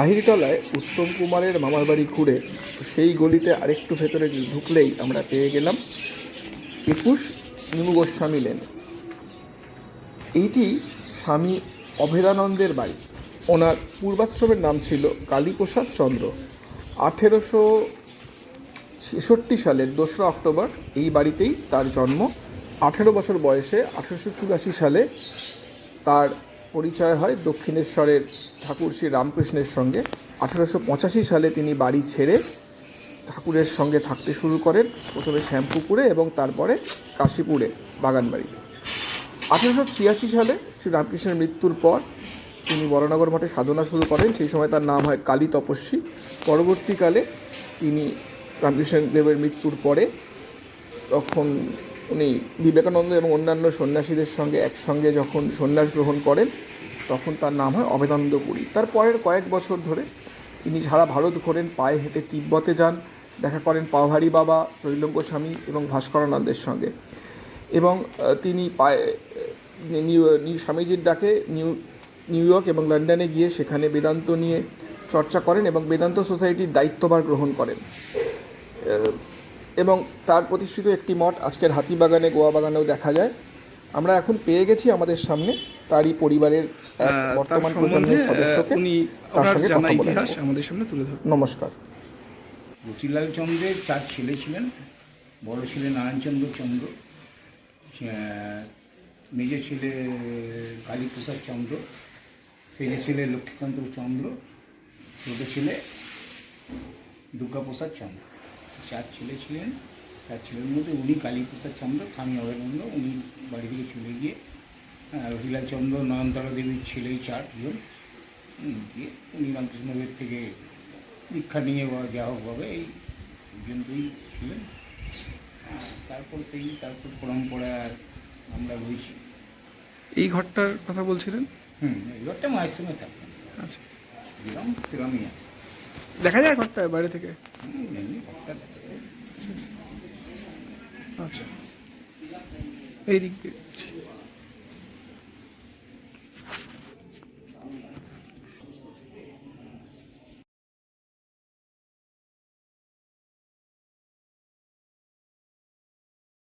আহিরতলায় উত্তম কুমারের মামার বাড়ি ঘুরে সেই গলিতে আরেকটু ভেতরে ঢুকলেই আমরা পেয়ে গেলাম একুশ নিমু গোস্বামী লেন। এইটি স্বামী অভেদানন্দের বাড়ি। ওনার পূর্বাশ্রমের নাম ছিল কালীপ্রসাদ চন্দ্র। আঠেরোশো ছেষট্টি সালের দোসরা অক্টোবর এই বাড়িতেই তার জন্ম। আঠেরো বছর বয়সে আঠেরোশো চুরাশি সালে তার পরিচয় হয় দক্ষিণেশ্বরের ঠাকুর শ্রী রামকৃষ্ণের সঙ্গে। আঠেরোশো পঁচাশি সালে তিনি বাড়ি ছেড়ে ঠাকুরের সঙ্গে থাকতে শুরু করেন, প্রথমে শ্যামপুকুরে এবং তারপরে কাশীপুরে বাগানবাড়িতে। আঠেরোশো ছিয়াশি সালে শ্রী রামকৃষ্ণের মৃত্যুর পর তিনি বড়নগর মঠে সাধনা শুরু করেন, সেই সময় তার নাম হয় কালী তপস্বী। পরবর্তীকালে তিনি রামকৃষ্ণ দেবের মৃত্যুর পরে তখন উনি বিবেকানন্দ এবং অন্যান্য সন্ন্যাসীদের সঙ্গে একসঙ্গে যখন সন্ন্যাস গ্রহণ করেন, তখন তার নাম হয় অবেদানন্দ পুরী তার পরের কয়েক বছর ধরে তিনি সারা ভারত ঘোরেন, পায়ে হেঁটে তিব্বতে যান, দেখা করেন পাওহারি বাবা ত্রৈলঙ্গ স্বামী এবং ভাস্করানন্দের সঙ্গে। এবং তিনি পায়ে নিউ স্বামীজির ডাকে নিউ নিউ ইয়র্ক এবং লন্ডনে গিয়ে সেখানে বেদান্ত নিয়ে চর্চা করেন এবং বেদান্ত সোসাইটির দায়িত্বভার গ্রহণ করেন। এবং তার প্রতিষ্ঠিত একটি মঠ আজকের হাতিবাগানে গোয়া বাগানেও দেখা যায়। আমরা এখন পেয়ে গেছি আমাদের সামনে তারই পরিবারের বর্তমান প্রজন্মের সদস্যকে উনি তার সঙ্গে কথা বলে আমাদের সামনে তুলে ধরুন। নমস্কার। রতিলাল চন্দ্রের চার ছেলে ছিলেন বড় ছেলে নারায়ণচন্দ্র চন্দ্র মেজর ছেলে কালীপ্রসাদ চন্দ্র সেজে ছেলে লক্ষ্মীকান্ত চন্দ্র ছোট ছেলে দুর্গাপ্রসাদ চন্দ্র। চার ছেলে ছিলেন। চার ছেলের মধ্যে উনি কালীপ্রসাদ চন্দ্র স্বামী অভয়ানন্দ উনি বাড়ি থেকে চলে গিয়ে চন্দ্র নয়নতারা দেবীর ছেলেই চারজন দিয়ে উনি রামকৃষ্ণদেবের থেকে দীক্ষা নিয়ে বা যা হোকভাবে এই পর্যন্তই ছিলেন। তারপর থেকে তারপর পরম্পরা আমরা রয়েছি। এই ঘরটার কথা বলছিলেন? হুম এই ঘরটা মায়ের সঙ্গে থাকবেন আচ্ছা। সেরকমই আছে। দেখা যায় ঘরটা বাইরে থেকে? হুম, এমনি ঘরটা দেখা যায়। আচ্ছা আচ্ছা এই দিক দিয়ে যাচ্ছি।